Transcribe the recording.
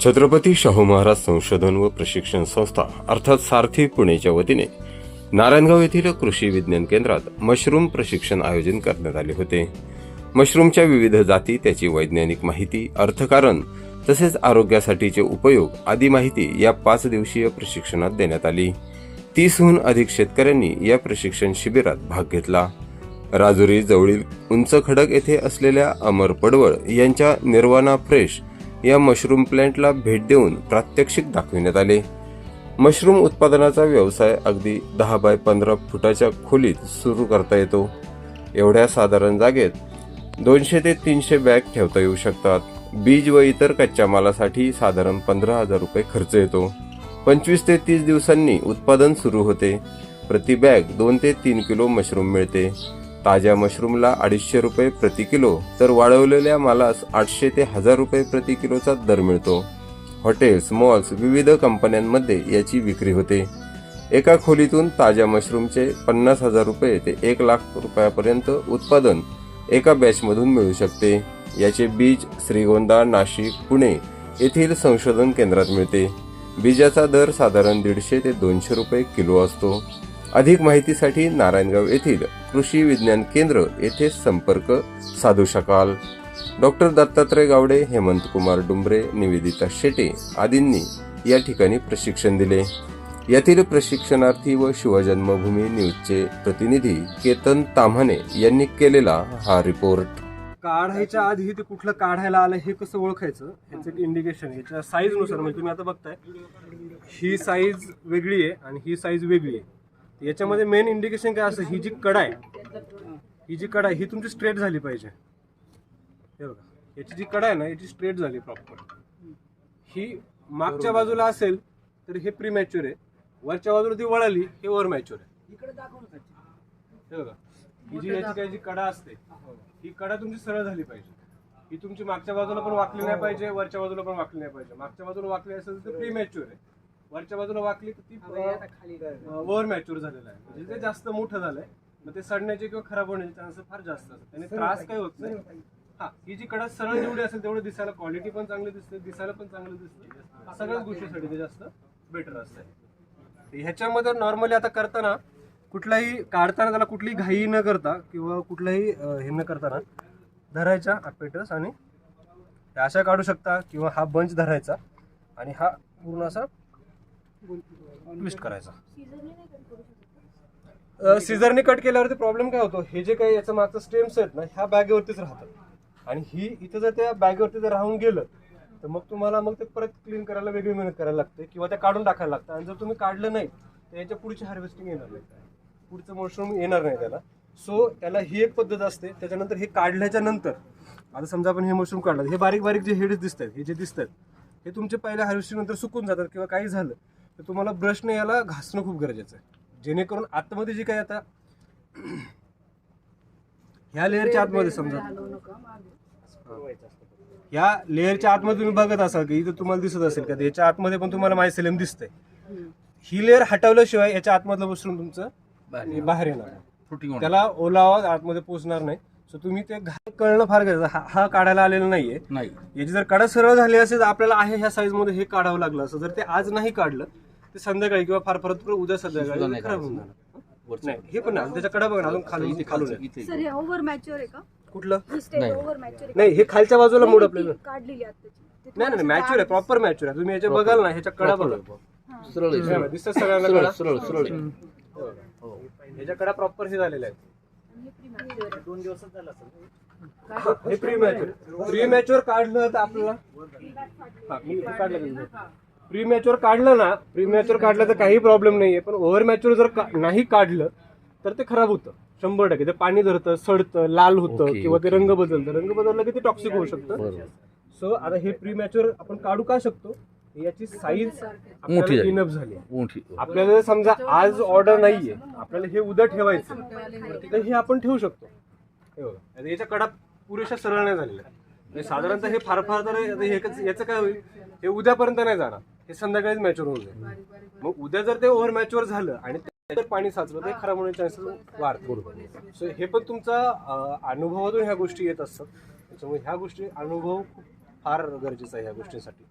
छत्रपती शाहू महाराज संशोधन व प्रशिक्षण संस्था अर्थात सारथी पुणेच्या वतीने नारायणगाव येथील कृषी विज्ञान केंद्रात मशरूम प्रशिक्षण आयोजन करण्यात आले होते. मशरूमच्या विविध जाती त्याची वैज्ञानिक माहिती अर्थकारण तसेच आरोग्यासाठीचे उपयोग आदी माहिती या पाच दिवसीय प्रशिक्षणात देण्यात आली. तीसहून अधिक शेतकऱ्यांनी या प्रशिक्षण शिबिरात भाग घेतला. राजुरी जवळील उंच खडक येथे असलेल्या अमर पडवळ यांच्या निर्वाणा फ्रेश या मशरूम प्लॅन्टला भेट देऊन प्रात्यक्षिक दाखविण्यात आले. मशरूम उत्पादनाचा व्यवसाय अगदी दहा बाय पंधरा फुटाच्या खोलीत सुरू करता येतो. एवढ्या साधारण जागेत दोनशे ते तीनशे बॅग ठेवता येऊ शकतात. बीज व इतर कच्च्या मालासाठी साधारण पंधरा हजार रुपये खर्च येतो. पंचवीस ते तीस दिवसांनी उत्पादन सुरू होते. प्रति बॅग दोन ते तीन किलो मशरूम मिळते. ताज्या मशरूमला अडीचशे रुपये प्रति किलो तर वाळवलेल्या मालास आठशे ते हजार रुपये प्रति किलोचा दर मिळतो. हॉटेल्स मॉल्स विविध कंपन्यांमध्ये याची विक्री होते. एका खोलीतून ताज्या मशरूमचे पन्नास हजार रुपये ते एक लाख रुपयापर्यंत उत्पादन एका बॅचमधून मिळू शकते. याचे बीज श्रीगोंदा नाशिक पुणे येथील संशोधन केंद्रात मिळते. बीजाचा दर साधारण दीडशे ते दोनशे रुपये किलो असतो. अधिक माहितीसाठी नारायणगाव येथील कृषी विज्ञान केंद्र येथे संपर्क साधू शकाल. डॉक्टर दत्तात्रय गावडे हेमंत कुमार डुंबरे निवेदिता शेटे आदींनी या ठिकाणी प्रशिक्षण दिले. यातील प्रशिक्षणार्थी व शिवजन्मभूमी न्यूजचे प्रतिनिधी केतन ताम्हाने यांनी केलेला हा रिपोर्ट. काढायच्या आधी ते कुठलं काढायला आलं हे कसं ओळखायचं? ह्याचं इंडिकेशन याच्या साईजनुसार म्हणजे तुम्ही आता बघताय ही साईज वेगळी आहे आणि ही साईज वेगळी आहे. याच्यामध्ये मेन इंडिकेशन काय असतं ही जी कडा आहे ही जी कडा आहे ही तुमची स्ट्रेट झाली पाहिजे. हे बघा याची जी कडा आहे ना याची स्ट्रेट झाली प्रॉपर ही मागच्या बाजूला असेल तर हे प्री मॅच्युअर आहे. वरच्या बाजूला ती वळाली हे ओव्हर मॅच्युअर आहे हे बघा ही जी याची काही जी कडा असते ही कडा तुमची सरळ झाली पाहिजे. ही तुमची मागच्या बाजूला पण वाकली नाही पाहिजे वरच्या बाजूला पण वाकली नाही पाहिजे. मागच्या बाजूला वाकली असेल तर प्री मॅच्युअर आहे. वरच्या बाजूला वाकली तर ती ओव्हर मॅच्युअर झालेला आहे. म्हणजे ते जास्त मोठं झालंय. मग ते सडण्याचे किंवा खराब होण्याचे चान्सेस फार जास्त असतात. त्याने त्रास काही होत नाही. हा ही जी कडा सरळ जेवढी असेल तेवढं दिसायला क्वालिटी पण चांगली दिसते दिसायला पण चांगलं दिसतं. सगळ्याच गोष्टीसाठी ते जास्त बेटर असतं ह्याच्यामध्ये नॉर्मली आता करताना कुठलाही काढताना त्याला कुठलीही घाई न करता किंवा कुठलाही हे न करताना धरायच्या अपेटस आणि अशा काढू शकता किंवा हा बंच धरायचा आणि हा पूर्ण असा ट्विस्ट करायचा. सीझरने कट केल्यावरती प्रॉब्लेम काय होतो? हे जे काही याचं मागचं स्टेम्स आहेत ना ह्या बॅगेवरतीच राहतात. आणि ही इथं जर त्या बॅगेवरती जर राहून गेलं तर मग तुम्हाला मग ते परत क्लीन करायला वेगळी मेहनत करायला लागते किंवा ते काढून टाकायला लागतं. आणि जर तुम्ही काढलं नाही तर याच्या पुढची हार्वेस्टिंग येणार नाही. पुढचं मशरूम येणार नाही त्याला. सो त्याला ही एक पद्धत असते. त्याच्यानंतर हे काढल्याच्या नंतर आता समजा आपण हे मशरूम काढलं हे बारीक बारीक जे हेड्स दिसत आहेत हे जे दिसत आहेत हे तुमचे पहिल्या हार्वेस्टिंग नंतर सुकून जातात किंवा काही झालं. तर तुम्हाला ब्रशने याला घासणं खूप गरजेचं आहे. जेणेकरून आतमध्ये जे काही आता ह्या लेअरच्या आतमध्ये समजा या लेअरच्या आतमध्ये तुम्ही बघत असाल की इथं तुम्हाला दिसत असेल का? याच्या आतमध्ये पण तुम्हाला मायसेलियम दिसतंय. ही लेअर हटवल्याशिवाय याच्या आतमधलं मशरूम तुमचं बाहेर येणार. त्याला ओलावा आतमध्ये पोहोचणार नाही. सो तुम्ही ते घा- कळणं फार गरजेचं. हा हा काढायला आलेला नाहीये. नाही. याची जर कडा सरळ झाली असेल तर आपल्याला आहे ह्या साईजमध्ये हे काढावं लागलं असं जर ते आज नाही काढलं ते संध्याकाळी किंवा फार परत उद्या संध्याकाळी खराब होऊन. जाणार. नाही हे पण नाही. त्याच्या कडा बघा ना अजून खालून इथे खालून खालचं, आहे. इथे सर हे ओव्हर मॅच्युअर आहे का? कुठलं? नाही. ओव्हर मॅच्युअर नाही हे खालच्या बाजूला मोड आपल्याला. काढलेली नाही नाही मॅच्युअर आहे प्रॉपर मॅच्युअर आहे. तुम्ही याच्या बघाल ना ह्याच्या कडा बघा. सरळ. दिसतात सगळ्यांना कडा. सरळ सरळ. हो. ह्याच्या कडा प्रॉपर हे झालेल्या आहेत हे. दोन दिवसात झालं हे प्री मॅच्युअर प्री मॅच्युअर काढलं तर आपल्याला काढलं प्री मॅच्युअर काढलं ना प्री मॅच्युअर काढलं तर काही प्रॉब्लेम नाहीये. पण ओव्हर मॅच्युअर जर का- नाही काढलं तर ते खराब होतं. शंभर टक्के. ते पाणी धरतं सडतं लाल होतं ओके, किंवा ते ओके. रंग बदलतं. रंग बदललं की ते टॉक्सिक होऊ शकतं. बरोबर. सो आता हे प्री मॅच्युअर आपण काढू का शकतो? याची साईज मोठी आपल्याला झाली. इनफ झाली मोठी. आपल्याला जर समजा आज ऑर्डर नाहीये आपल्याला हे उद्या ठेवायचं तर हे आपण ठेवू शकतो. हे बघा. आता याच्या कडा पुरेशा सरळ नाही झालेल्या म्हणजे साधारणतः हे फार फार तर हे याचं काय होईल? हे उद्यापर्यंत नाही जाणार. हे संध्याकाळीच मॅच्युअर होऊन जाईल. मग उद्या जर ते ओव्हर मॅच्युअर झालं आणि त्याच्यात पाणी साचलं तर खराब होण्याचे चान्सेस वाढतात. सो हे पण तुमचा अनुभवातून ह्या गोष्टी येत असतात. त्याच्यामुळे ह्या गोष्टी अनुभव खूप फार गरजेचा आहे ह्या गोष्टीसाठी.